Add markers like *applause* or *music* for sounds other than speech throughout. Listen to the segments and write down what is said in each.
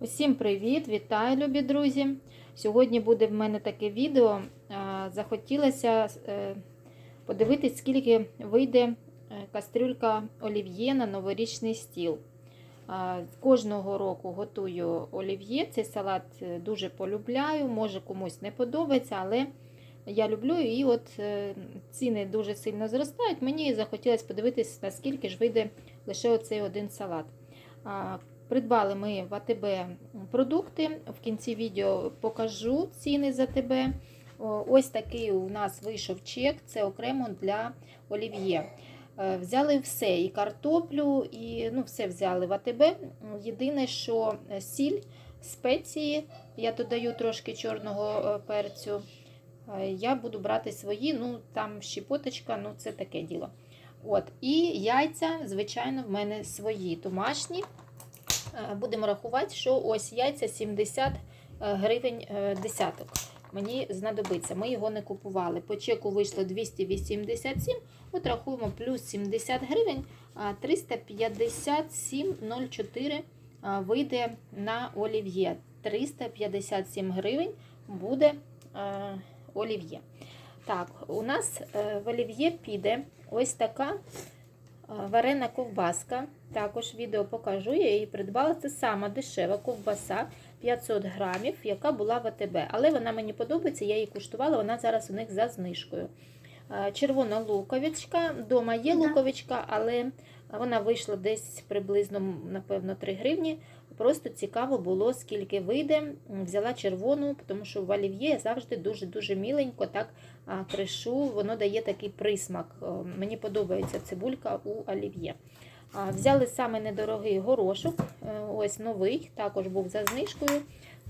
Усім привіт! Вітаю, любі друзі! Сьогодні буде в мене таке відео. Захотілося е, подивитись, скільки вийде е, кастрюлька олів'є на новорічний стіл. Кожного року готую олів'є. Цей салат е, дуже полюбляю, може комусь не подобається, але я люблю і от е, ціни дуже сильно зростають. Мені захотілося подивитись, наскільки ж вийде лише оцей один салат. Придбали ми в АТБ продукти. В кінці відео покажу ціни за АТБ. Ось такий у нас вийшов чек, це окремо для олів'є. Е, Взяли все, і картоплю, і ну, все взяли в АТБ. Єдине, що сіль, спеції, я додаю трошки чорного е, перцю. Е, Я буду брати свої, ну там щепоточка, ну це таке діло. От, І яйця, звичайно, в мене свої домашні. Е, Будемо рахувати, що ось яйця 70 гривень е, десяток. Мені знадобиться. Ми його не купували. По чеку вийшло 287. От рахуємо плюс 70 гривень, а 357,04 вийде на олів'є. 357 гривень буде е, олів'є. Так, у нас е, в олів'є піде ось така е, варена ковбаска. Також відео покажу. Я її придбала. Це сама дешева ковбаса 500 грамів, яка була в АТБ. Але вона мені подобається, я її куштувала, вона зараз у них за знижкою. Червона луковичка. Дома є Да. луковичка, але вона вийшла десь приблизно, напевно, 3 гривні. Просто цікаво було, скільки вийде. Взяла червону, тому що в олів'є я завжди дуже-дуже міленько так кришу. Воно дає такий присмак. Мені подобається цибулька у олів'є. Взяли саме недорогий горошок, е, ось новий, також був за знижкою.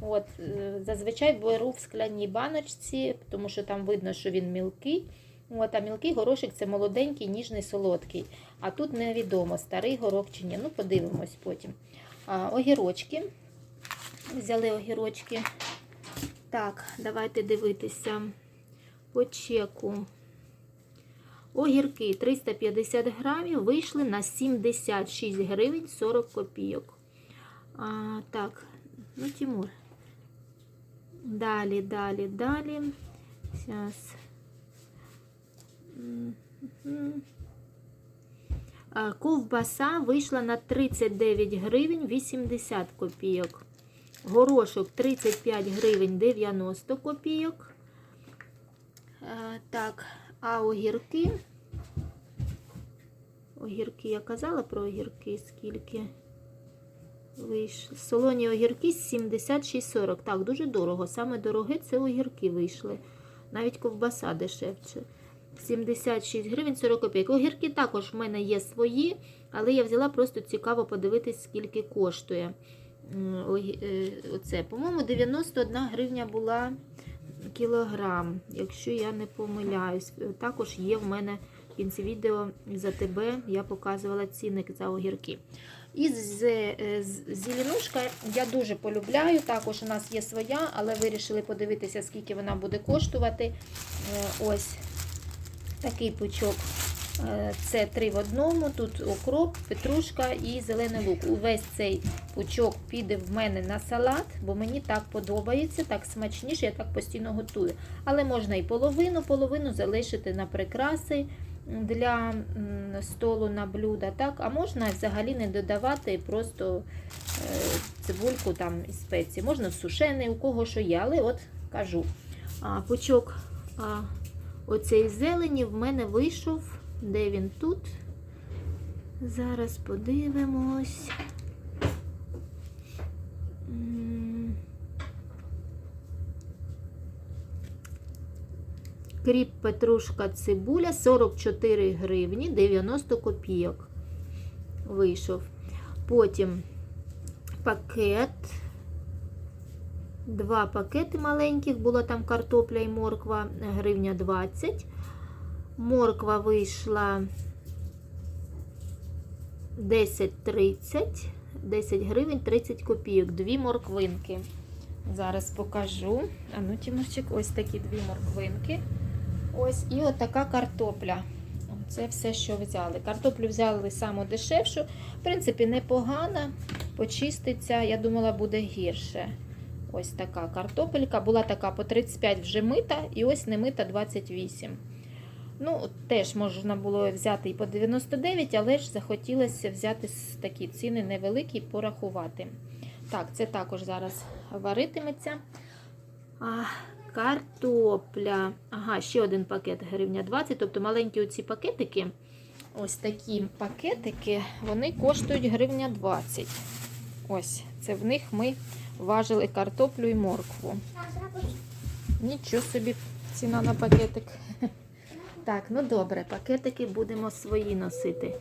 От, е, зазвичай беру в скляній баночці, тому що там видно, що він мілкий. От, а мілкий горошик це молоденький, ніжний, солодкий. А тут невідомо, старий горох чи ні. Ну, подивимось потім. А, огірочки. Взяли огірочки. Так, давайте дивитися по чеку. Огірки 350 грамів вийшли на 76 гривень 40 копійок. А, так, ну, Тимур. Далі, далі, далі. Зараз. Ковбаса вийшла на 39 гривень 80 копійок. Горошок 35 гривень 90 копійок. Так, а огірки. Огірки, я казала про огірки, скільки вийшли. Солоні огірки 76,40. Так, дуже дорого. Саме дороге це огірки вийшли. Навіть ковбаса дешевше. 76 гривень 40 копійок. Огірки також в мене є свої, але я взяла просто цікаво подивитись, скільки коштує. Е, Оце, по-моєму, 91 гривня була кілограм, якщо я не помиляюсь. Також є в мене в кінці відео за тебе, я показувала цінник за огірки. І е, з- зеленушка я дуже полюбляю. Також у нас є своя, але вирішили подивитися, скільки вона буде коштувати. Е, Ось такий пучок. Це три в одному. Тут окроп, петрушка і зелений лук. Увесь цей пучок піде в мене на салат, бо мені так подобається, так смачніше, я так постійно готую. Але можна і половину, половину залишити на прикраси для столу на блюда. Так? А можна взагалі не додавати просто е, цибульку там і спеції. Можна сушений, у кого що є, але от кажу. Пучок оцей зелені в мене вийшов. Де він тут? Зараз подивимось. Кріп петрушка цибуля 44 гривні 90 копійок. Вийшов. Потім пакет. Два пакети маленьких, була там картопля і морква, гривня 20. Морква вийшла 10,30, 10 гривень 30 копійок. Дві морквинки. Зараз покажу. А ну, Тимурчик, ось такі дві морквинки. Ось і от така картопля. Це все, що взяли. Картоплю взяли саму дешевшу. В принципі, непогана. почиститься. Я думала, буде гірше. Ось така картопелька. Була така по 35 вже мита, і ось не мита 28. Ну, теж можна було взяти і по 99, але ж захотілося взяти такі ціни невеликі і порахувати. Так, це також зараз варитиметься. А, картопля. Ага, ще один пакет гривня 20. Тобто маленькі оці пакетики, ось такі пакетики, вони коштують гривня 20. Ось, це в них ми важили картоплю і моркву. Нічого собі ціна на пакетик. *laughs* Так, ну добре, пакетики будемо свої носити.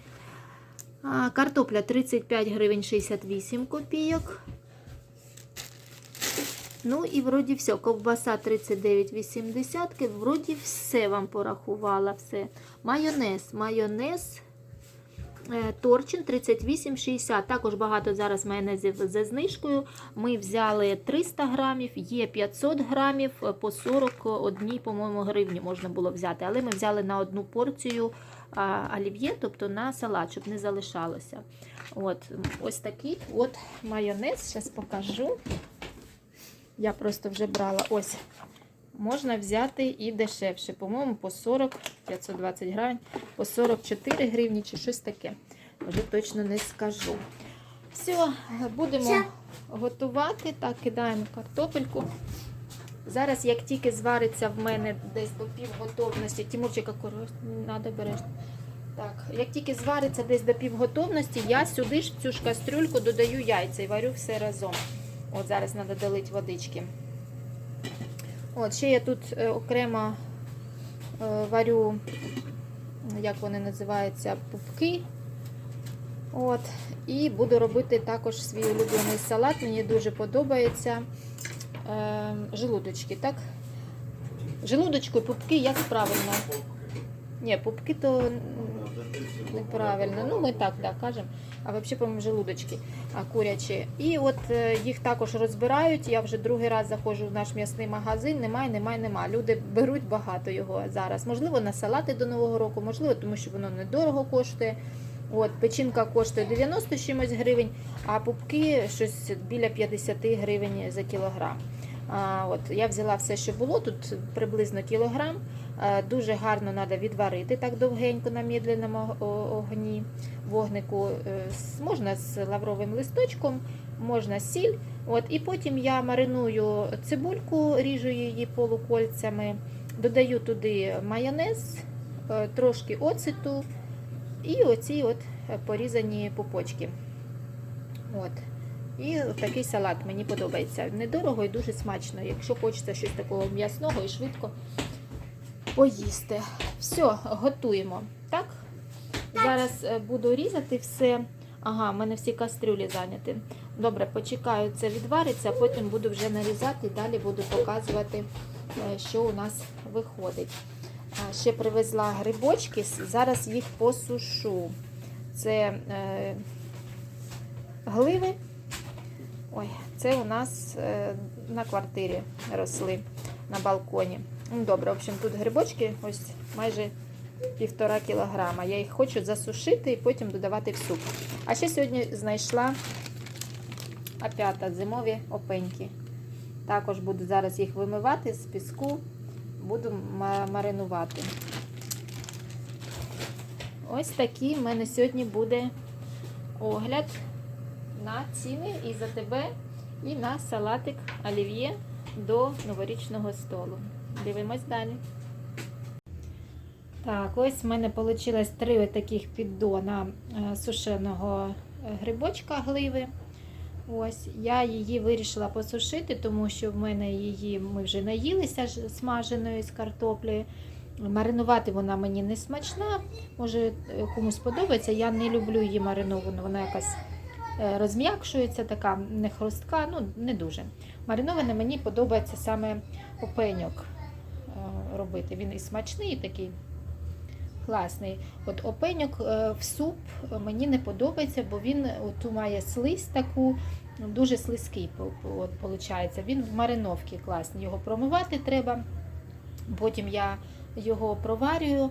А, картопля 35 гривень 68 копійок. Ну і вроді все. Ковбаса 39,80. Вроді все вам порахувала. все. Майонез. Майонез. Е, Торчин 38,60. Також багато зараз майонезів за знижкою. Ми взяли 300 грамів, є 500 грамів е, по 41, по-моєму, гривні можна було взяти. Але ми взяли на одну порцію олів'є, тобто на салат, щоб не залишалося. От, ось такий от майонез. Зараз покажу. Я просто вже брала ось. Можна взяти і дешевше. По-моєму, по 40, 520 гривень, по 44 гривні чи щось таке. Вже точно не скажу. Все, будемо готувати. Так, кидаємо картопельку. Зараз, як тільки звариться в мене десь до півготовності, Тимурчика, треба бережно. Так, як тільки звариться десь до півготовності, я сюди ж в цю ж кастрюльку додаю яйця і варю все разом. От зараз треба долити водички. От, ще я тут е, окремо е, варю, як вони називаються, пупки. От, і буду робити також свій улюблений салат. Мені дуже подобається. Е, желудочки, так? Желудочку і пупки, як правильно? Ні, пупки то м, неправильно. Ну, ми так да, кажемо. А взагалі, по-моєму, желудочки курячі. І от е, їх також розбирають. Я вже другий раз заходжу в наш м'ясний магазин. Немає, немає, немає. Люди беруть багато його зараз. Можливо, на салати до Нового року, можливо, тому що воно недорого коштує. От, печінка коштує 90 чимось гривень, а пупки щось біля 50 гривень за кілограм. От, я взяла все, що було, тут приблизно кілограм. Е, Дуже гарно треба відварити так довгенько на мідленому огні вогнику. Е, Можна з лавровим листочком, можна сіль. От, і потім я мариную цибульку, ріжу її полукольцями, додаю туди майонез, е, трошки оцету і оці от порізані пупочки. От. І такий салат мені подобається. Недорого і дуже смачно. Якщо хочеться щось такого м'ясного і швидко поїсти. Все, готуємо. Так? Зараз е, буду різати все. Ага, в мене всі кастрюлі зайняті. Добре, почекаю, це відвариться, а потім буду вже нарізати і далі буду показувати, е, що у нас виходить. Ще привезла грибочки, зараз їх посушу. Це е, гливи. Ой, це у нас е, на квартирі росли на балконі. Ну, Добре, в общем, тут грибочки ось майже півтора кілограма. Я їх хочу засушити і потім додавати в суп. А ще сьогодні знайшла опята зимові опеньки. Також буду зараз їх вимивати з піску, буду маринувати. Ось такий в мене сьогодні буде огляд на ціни і за тебе, і на салатик олів'є до новорічного столу. Дивимось далі. Так, ось в мене вийшло три таких піддона е, сушеного е, грибочка гливи. Ось, я її вирішила посушити, тому що в мене її ми вже наїлися смаженою з картоплею. Маринувати вона мені не смачна. Може, е, комусь подобається. Я не люблю її мариновану, вона якась розм'якшується, така не хрустка, ну не дуже. Мариноване мені подобається саме опеньок е, робити. Він і смачний, і такий класний. От опеньок е, в суп мені не подобається, бо він оту має слизь таку, дуже слизький получається. Він в мариновці класний. Його промивати треба. Потім я його проварюю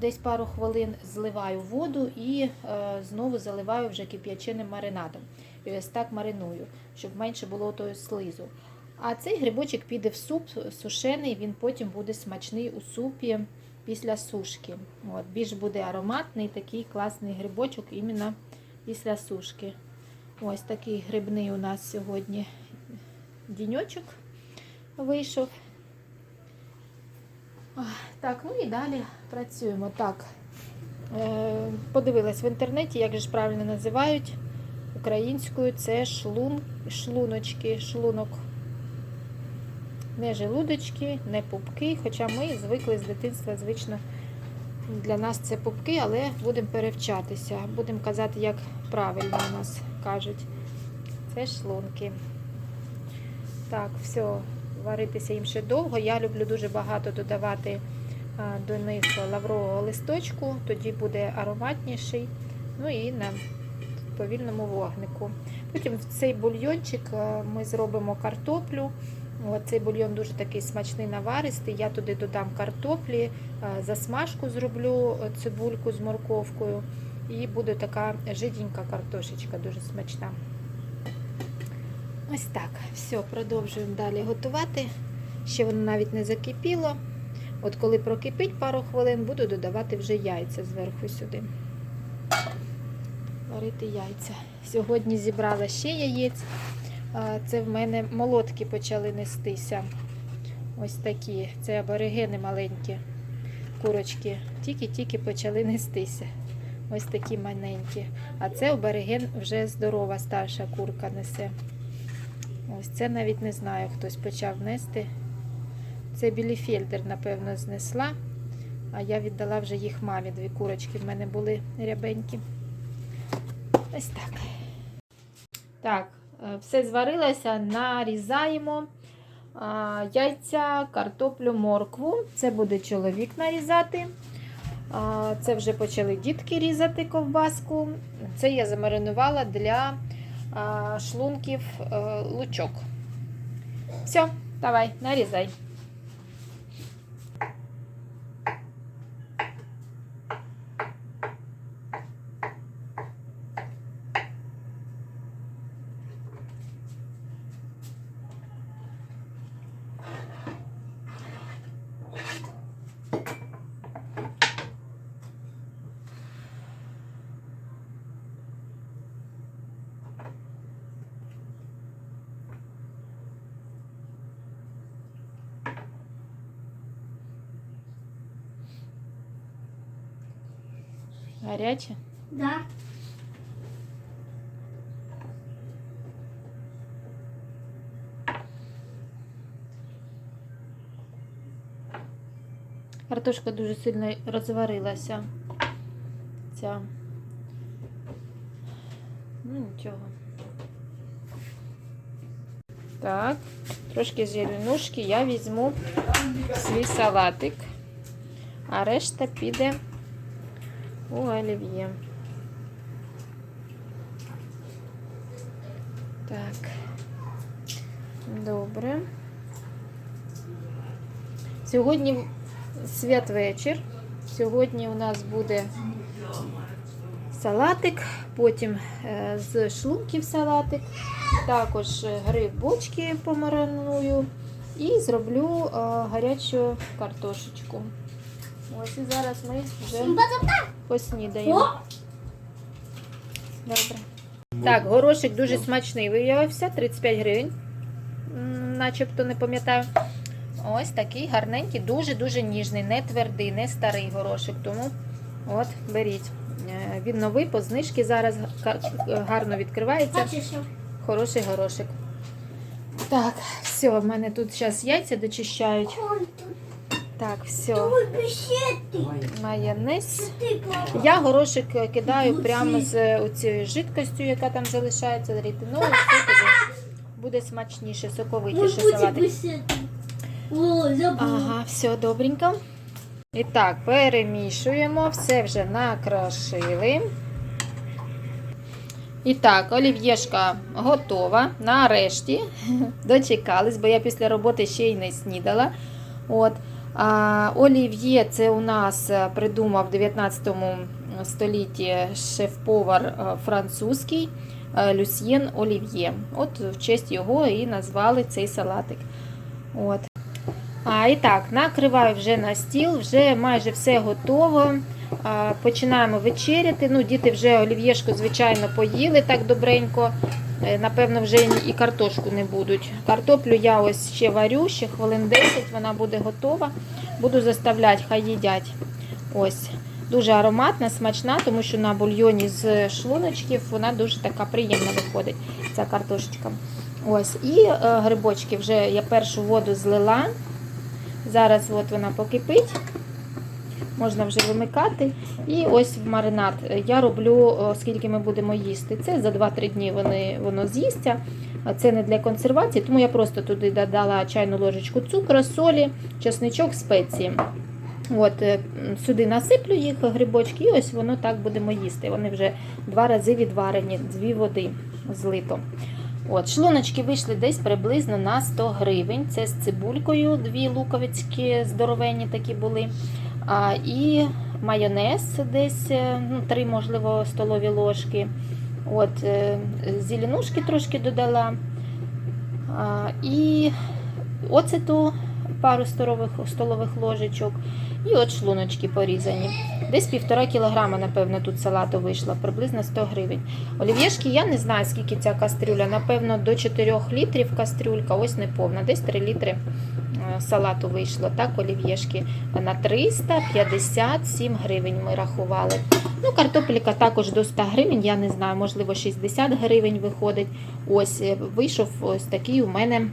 десь пару хвилин, зливаю воду і е, знову заливаю вже кип'яченим маринадом. і ось так мариную, щоб менше було того слизу. А цей грибочок піде в суп сушений, він потім буде смачний у супі після сушки. От, більш буде ароматний такий класний грибочок іменно після сушки. Ось такий грибний у нас сьогодні діньочок вийшов. Так, ну і далі працюємо. Так, е, подивилась в інтернеті, як же ж правильно називають українською це шлун, шлуночки, шлунок. Не желудочки, не пупки, хоча ми звикли з дитинства, звично для нас це пупки, але будемо перевчатися. Будемо казати, як правильно у нас кажуть. Це шлунки. Так, все, варитися їм ще довго. Я люблю дуже багато додавати до них лаврового листочку, тоді буде ароматніший. Ну і на повільному вогнику. Потім в цей бульйончик ми зробимо картоплю. Цей бульйон дуже такий смачний наваристий. Я туди додам картоплі, засмажку зроблю цибульку з морковкою. І буде така жиденька картошечка, дуже смачна. Ось так. Все, продовжуємо далі готувати. Ще воно навіть не закипіло. От коли прокипить пару хвилин, буду додавати вже яйця зверху сюди. Варити яйця. Сьогодні зібрала ще яєць. Це в мене молотки почали нестися. Ось такі. Це аборигени маленькі курочки. Тільки-тільки почали нестися. Ось такі маленькі. А це абориген вже здорова старша курка несе. Ось це навіть не знаю, хтось почав нести. Це біліфельдер, напевно, знесла. А я віддала вже їх мамі. Дві курочки в мене були рябенькі. Ось так. Так, е, все зварилося, нарізаємо яйця, картоплю, моркву. Це буде чоловік нарізати. Це вже почали дітки різати ковбаску. Це я замаринувала для шлунків е, лучок. Все, давай, нарізай. Гаряче. Да. Картошка дуже сильно розварилася. Ця. Ну, нічого. Так, трошки зеленушки я візьму свій салатик, а решта піде у олів'є. Так. Добре. Сьогодні святвечір. Сьогодні у нас буде салатик, потім е, з шлунків салатик, також е, грибочки помариную і зроблю е, гарячу картошечку. Ось і зараз ми вже поснідаємо. Добре. Так, горошик дуже смачний виявився, 35 гривень. Начебто не пам'ятаю. Ось такий гарненький, дуже-дуже ніжний, не твердий, не старий горошик. Тому от, беріть. Е, Він новий, по знижки зараз гарно відкривається. Хороший горошик. Так, все, в мене тут зараз яйця дочищають. Так, все. Майонез. Я горошик е, кидаю прямо з цією жидкостю, яка там залишається, з ретинолу. Буде смачніше, соковитіше салатик. Ага, все добренько. І так, перемішуємо, все вже накрошили. І так, олів'єшка готова. Нарешті *laughs* дочекались, бо я після роботи ще й не снідала. От. Олів'є це у нас е, придумав в 19 столітті шеф-повар е, французький. е, Люсьєн Олів'є. От в честь його і назвали цей салатик. От. А, і так, накриваю вже на стіл, вже майже все готово. Починаємо вечеряти. Ну, діти вже олів'єшку, звичайно, поїли так добренько. Е, Напевно, вже і картошку не будуть. Картоплю я ось ще варю, ще хвилин 10, вона буде готова. Буду заставляти, хай їдять. Ось. Дуже ароматна, смачна, тому що на бульйоні з шлуночків вона дуже така приємна виходить, ця картошечка. Ось. І е, грибочки вже я першу воду злила. Зараз от вона покипить. Можна вже вимикати. І ось маринад я роблю, оскільки ми будемо їсти. Це за 2-3 дні вони, воно з'їсться. Це не для консервації, тому я просто туди додала чайну ложечку цукру, солі, чесничок, спеції. От, е, сюди насиплю їх грибочки, і ось воно так будемо їсти. Вони вже два рази відварені, дві води злито. От, шлуночки вийшли десь приблизно на 100 гривень. Це з цибулькою, дві луковицькі здоровенні такі були. А, і майонез десь е, ну, три, можливо, столові ложки. От, е, зеленушки трошки додала. А, і оцету пару столових, столових ложечок. І от шлуночки порізані. Десь півтора кілограма, напевно, тут салату вийшло, приблизно 100 гривень. Олів'єшки я не знаю, скільки ця кастрюля. Напевно, до 4 літрів кастрюлька, ось не повна, десь 3 літри е, салату вийшло. Так, олів'єшки на 357 гривень ми рахували. Ну, картопелька також до 100 гривень, я не знаю, можливо, 60 гривень виходить. Ось е, вийшов ось такий у мене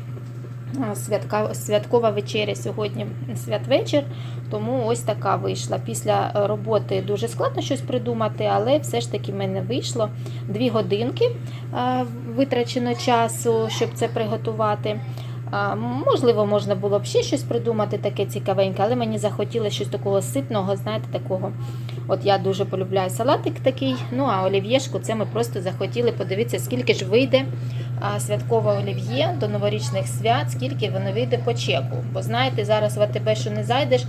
святка, святкова вечеря сьогодні святвечір, тому ось така вийшла. Після роботи дуже складно щось придумати, але все ж таки в мене вийшло дві годинки витрачено часу, щоб це приготувати. Можливо, можна було б ще щось придумати таке цікавеньке, але мені захотілося щось такого ситного, знаєте, такого. От я дуже полюбляю салатик такий. Ну а олів'єшку це ми просто захотіли подивитися, скільки ж вийде святкове олів'є до новорічних свят, скільки воно вийде по чеку. Бо знаєте, зараз в АТБ, що не зайдеш,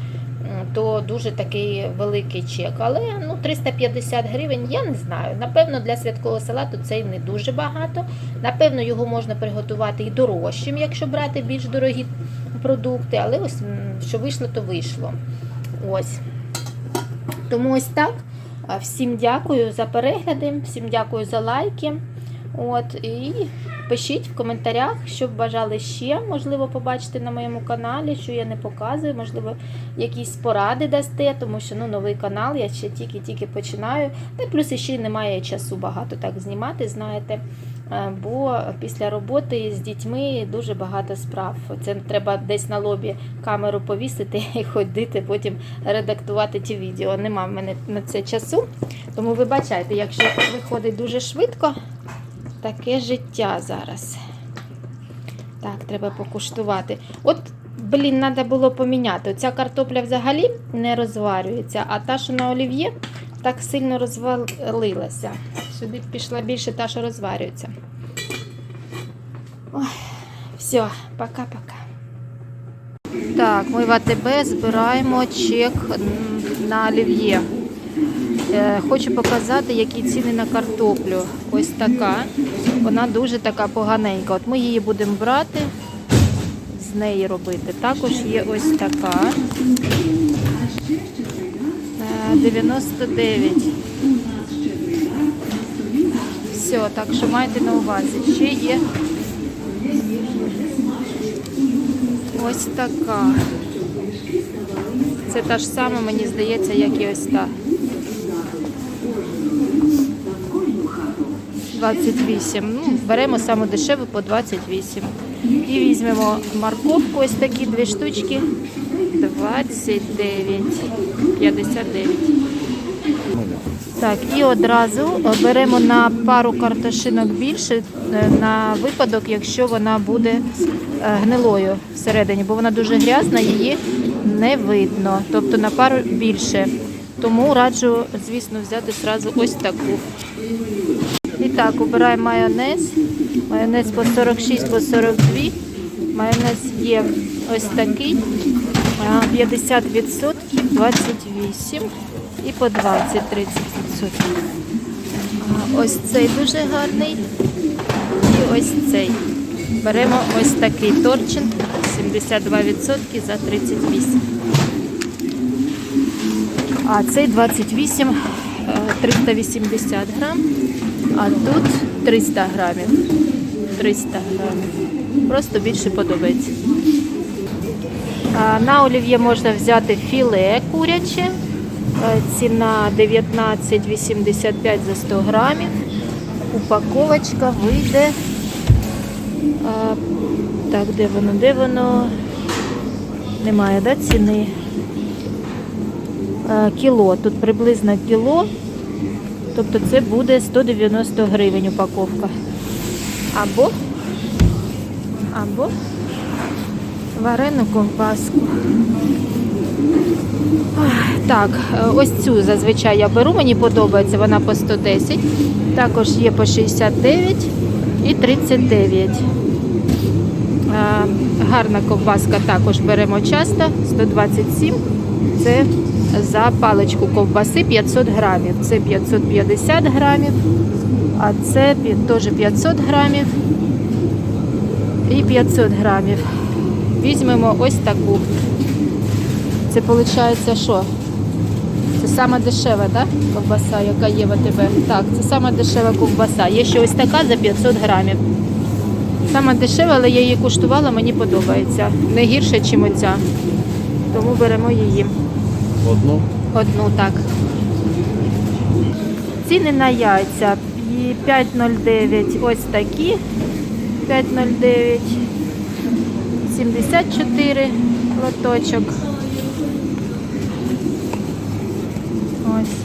то дуже такий великий чек. Але ну 350 гривень, я не знаю. Напевно, для святкового салату це не дуже багато. Напевно, його можна приготувати і дорожчим, якщо брати більш дорогі продукти. Але ось що вийшло, то вийшло. Ось. Тому ось так. Всім дякую за перегляди, всім дякую за лайки. От, і пишіть в коментарях, що б бажали ще, можливо, побачити на моєму каналі, що я не показую, можливо, якісь поради дасте, тому що ну, новий канал, я ще тільки-тільки починаю. Та плюс ще немає часу багато так знімати, знаєте. Е, Бо після роботи з дітьми дуже багато справ. Це треба десь на лобі камеру повісити *laughs* і ходити, потім редактувати ті відео. Нема в мене на це часу. Тому вибачайте, якщо виходить дуже швидко, таке життя зараз. Так, треба покуштувати. От, блін, треба було поміняти. Ця картопля взагалі не розварюється, а та, що на олів'є, так сильно розвалилася. Сюди пішла більше та, що розварюється. Ой, все, пока-пока. Так, ми в АТБ збираємо чек на олів'є. Е, Хочу показати, які ціни на картоплю. Ось така. Вона дуже така поганенька. От ми її будемо брати, з неї робити. Також є ось така. Е, 99. Все, так що майте на увазі. Ще є ось така. Це та ж сама, мені здається, як і ось та. 28. Ну, беремо саме дешеву по 28. І візьмемо морковку, ось такі дві штучки. 29. 59. Так, і одразу беремо на пару картошинок більше е, на випадок, якщо вона буде е, гнилою всередині, бо вона дуже грязна, її не видно. Тобто на пару більше. Тому раджу, звісно, взяти одразу ось таку. Так, обираємо майонез. Майонез по 46, по 42. Майонез є ось такий. 50%, 28 і по 20, 30%. ось цей дуже гарний. І ось цей. Беремо ось такий торчин 72% за 38. А цей 28 е, 380 грам, а тут 300 грамів. 300 грамів. Просто більше подобається. На олів'є можна взяти філе куряче. Е, Ціна 19,85 за 100 грамів. Упаковочка вийде. Так, де воно? Де воно? Немає, да, ціни? Е, Кіло. Тут приблизно кіло. Тобто це буде 190 гривень упаковка. Або, або варену ковбаску. Так, ось цю зазвичай я беру, мені подобається, вона по 110. Також є по 69 і 39. Е, Гарна ковбаска також беремо часто, 127. Це за паличку ковбаси 500 грамів. Це 550 грамів, а це теж 500 грамів і 500 грамів. Візьмемо ось таку. Це виходить що? Це сама дешева, да? ковбаса, яка є в АТБ. Так, це сама дешева ковбаса. Є ще ось така за 500 грамів. Сама дешева, але я її куштувала, мені подобається. Не гірше, ніж оця. Тому беремо її. Одну. Одну так. Ціни на яйця. І 5,09 ось такі. 5,09. 74 лоточок. Ось.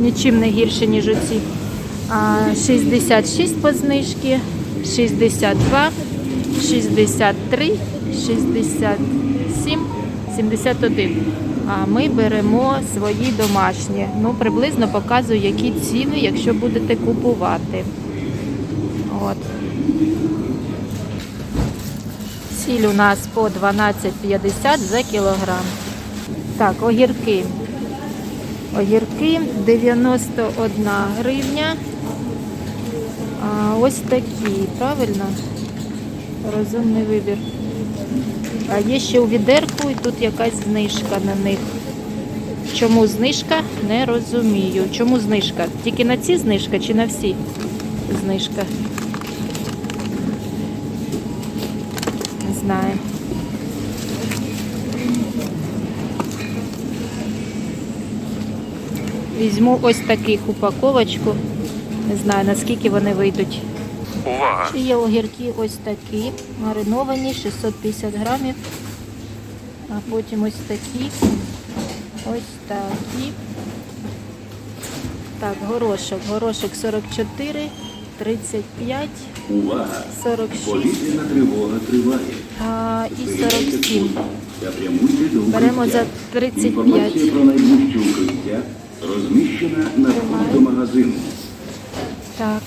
Нічим не гірше, ніж оці. А, 66 по знижки, 62, 63, 67, 71. А ми беремо свої домашні. Ну, приблизно показую, які ціни, якщо будете купувати. От. Сіль у нас по 12,50 за кілограм. Так, огірки. Огірки 91 гривня. А ось такі, правильно? Розумний вибір. А є ще у відерку і тут якась знижка на них. Чому знижка? Не розумію. Чому знижка? Тільки на ці знижка чи на всі знижка? Не знаю. Візьму ось таких упаковочку. Не знаю, наскільки вони вийдуть. Увага! Ще є огірки ось такі, мариновані, 650 грамів. А потім ось такі. Ось такі. Так, горошок. Горошок 44, 35, Увага! 46 Повітряна тривога триває. а, і 47. Та прямуйте до Беремо за 35. Інформація про найближче укриття розміщена на входу магазину. Так.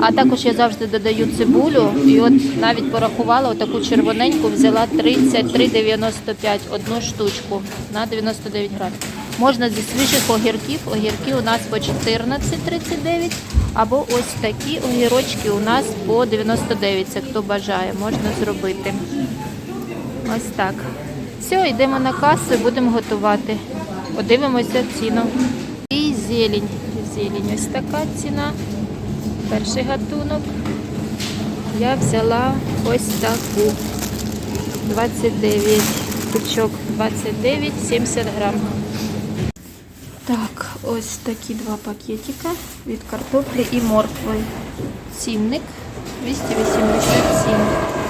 А також я завжди додаю цибулю. І от навіть порахувала таку червоненьку, взяла 33,95 одну штучку на 99 грамів. Можна зі свіжих огірків. Огірки у нас по 14,39. Або ось такі огірочки у нас по 99. Це хто бажає, можна зробити. Ось так. Все, йдемо на касу будемо готувати. Подивимося ціну. І зелень. Зелень ось така ціна. Перший гатунок. Я взяла ось таку. 29. Пучок 29, 70 грам. Так, ось такі два пакетика від картоплі і моркви. Цінник 287.